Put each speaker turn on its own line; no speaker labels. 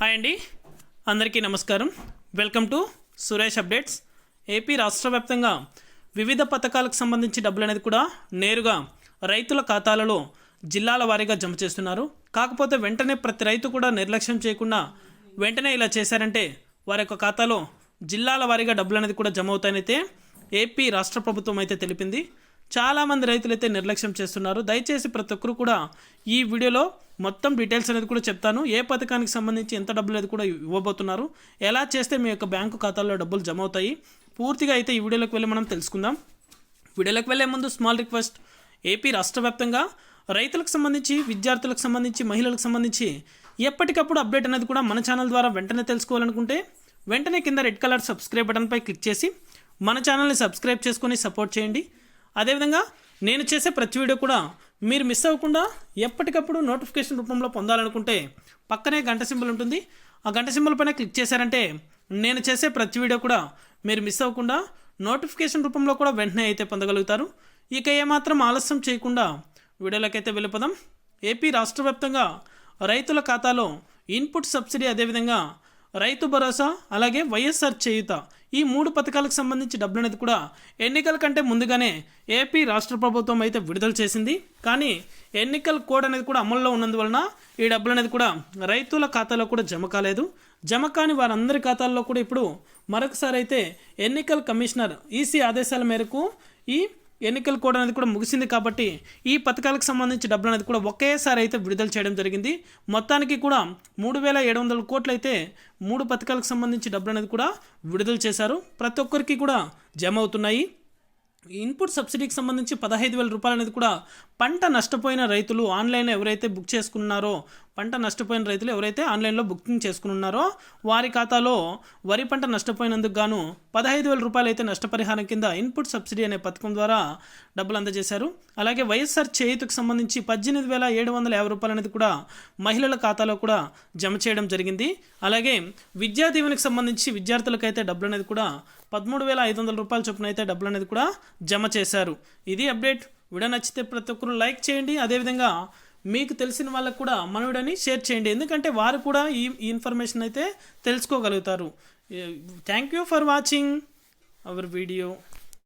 Hi అండి. అందరికీ నమస్కారం. Welcome to Suresh updates. AP రాష్ట్ర వ్యాప్తంగా వివిధ పథకాలకు సంబంధించి డబ్బులు అనేది కూడా నేరుగా రైతుల ఖాతాలలో జిల్లాల వారీగా జమ చేస్తున్నారు. కాకపోతే వెంటనే ప్రతి రైతు కూడా నిర్లక్ష్యం చేయకుండా వెంటనే ఇలా చేశారంటే వారి యొక్క ఖాతాలో జిల్లాల వారీగా డబ్బులు అనేది కూడా జమ అవుతాయనైతే ఏపీ రాష్ట్ర ప్రభుత్వం అయితే తెలిపింది. చాలామంది రైతులైతే నిర్లక్ష్యం చేస్తున్నారు. దయచేసి ప్రతి ఒక్కరు కూడా ఈ వీడియోలో మొత్తం డీటెయిల్స్ అనేది కూడా చెప్తాను. ఏ పథకానికి సంబంధించి ఎంత డబ్బులు అనేది కూడా ఇవ్వబోతున్నారు. ఎలా చేస్తే మీ యొక్క బ్యాంకు ఖాతాల్లో డబ్బులు జమ అవుతాయి? పూర్తిగా అయితే ఈ వీడియోలోకి వెళ్ళి మనం తెలుసుకుందాం. వీడియోలోకి వెళ్ళే ముందు స్మాల్ రిక్వెస్ట్. ఏపీ రాష్ట్ర వ్యాప్తంగా రైతులకు సంబంధించి విద్యార్థులకు సంబంధించి మహిళలకు సంబంధించి ఎప్పటికప్పుడు అప్డేట్ అనేది కూడా మన ఛానల్ ద్వారా వెంటనే తెలుసుకోవాలనుకుంటే వెంటనే కింద రెడ్ కలర్ సబ్స్క్రైబ్ బటన్పై క్లిక్ చేసి మన ఛానల్ని సబ్స్క్రైబ్ చేసుకొని సపోర్ట్ చేయండి. అదేవిధంగా నేను చేసే ప్రతి వీడియో కూడా మీరు మిస్ అవ్వకుండా ఎప్పటికప్పుడు నోటిఫికేషన్ రూపంలో పొందాలనుకుంటే పక్కనే గంట సింబల్ ఉంటుంది. ఆ గంట సింబల్ పైన క్లిక్ చేశారంటే నేను చేసే ప్రతి వీడియో కూడా మీరు మిస్ అవ్వకుండా నోటిఫికేషన్ రూపంలో కూడా వెంటనే అయితే పొందగలుగుతారు. ఇక ఏమాత్రం ఆలస్యం చేయకుండా వీడియోలోకి వెళ్ళిపోదాం. ఏపీ రాష్ట్ర వ్యాప్తంగా రైతుల ఖాతాలో ఇన్పుట్ సబ్సిడీ అదేవిధంగా రైతు భరోసా అలాగే వైఎస్ఆర్ చేయుత ఈ మూడు పథకాలకు సంబంధించి డబ్బులు అనేది కూడా ఎన్నికల కంటే ముందుగానే ఏపీ రాష్ట్ర ప్రభుత్వం అయితే విడుదల చేసింది. కానీ ఎన్నికల కోడ్ అనేది కూడా అమల్లో ఉన్నందువలన ఈ డబ్బులు అనేది కూడా రైతుల ఖాతాలో కూడా జమ కాలేదు. జమ కాని వారందరి ఖాతాల్లో కూడా ఇప్పుడు మరొకసారి అయితే ఎన్నికల కమిషనర్ ఈసీ ఆదేశాల మేరకు ఈ ఎన్నికల కోడ్ అనేది కూడా ముగిసింది కాబట్టి ఈ పథకాలకు సంబంధించి డబ్బులు అనేది కూడా ఒకేసారి అయితే విడుదల చేయడం జరిగింది. మొత్తానికి కూడా మూడు వేల ఏడు వందల కోట్లు అయితే మూడు పథకాలకు సంబంధించి డబ్బులు అనేది కూడా విడుదల చేశారు. ప్రతి ఒక్కరికి కూడా జమ అవుతున్నాయి. ఇన్పుట్ సబ్సిడీకి సంబంధించి పదహైదు వేల రూపాయలు అనేది కూడా పంట నష్టపోయిన రైతులు ఆన్లైన్లో ఎవరైతే బుక్ చేసుకున్నారో పంట నష్టపోయిన రైతులు ఎవరైతే ఆన్లైన్లో బుకింగ్ చేసుకున్నారో వారి ఖాతాలో వరి పంట నష్టపోయినందుకు గాను పదహైదు వేల రూపాయలు అయితే నష్టపరిహారం కింద ఇన్పుట్ సబ్సిడీ అనే పథకం ద్వారా డబ్బులు అందజేశారు. అలాగే వైఎస్ఆర్ చేయుతకు సంబంధించి పద్దెనిమిది వేల ఏడు వందల యాభై రూపాయలు అనేది కూడా మహిళల ఖాతాలో కూడా జమ చేయడం జరిగింది. అలాగే విద్యా దీవెనకు సంబంధించి విద్యార్థులకైతే డబ్బులు అనేది కూడా పదమూడు వేల ఐదు వందల రూపాయల చొప్పున అయితే డబ్బులు అనేది కూడా జమ చేశారు. ఇది అప్డేట్. వీడియో నచ్చితే ప్రతి ఒక్కరు లైక్ చేయండి. అదేవిధంగా మీకు తెలిసిన వాళ్ళకు కూడా మన వీడియోని షేర్ చేయండి. ఎందుకంటే వారు కూడా ఈ ఈ ఇన్ఫర్మేషన్ అయితే తెలుసుకోగలుగుతారు. Thank you for watching our video.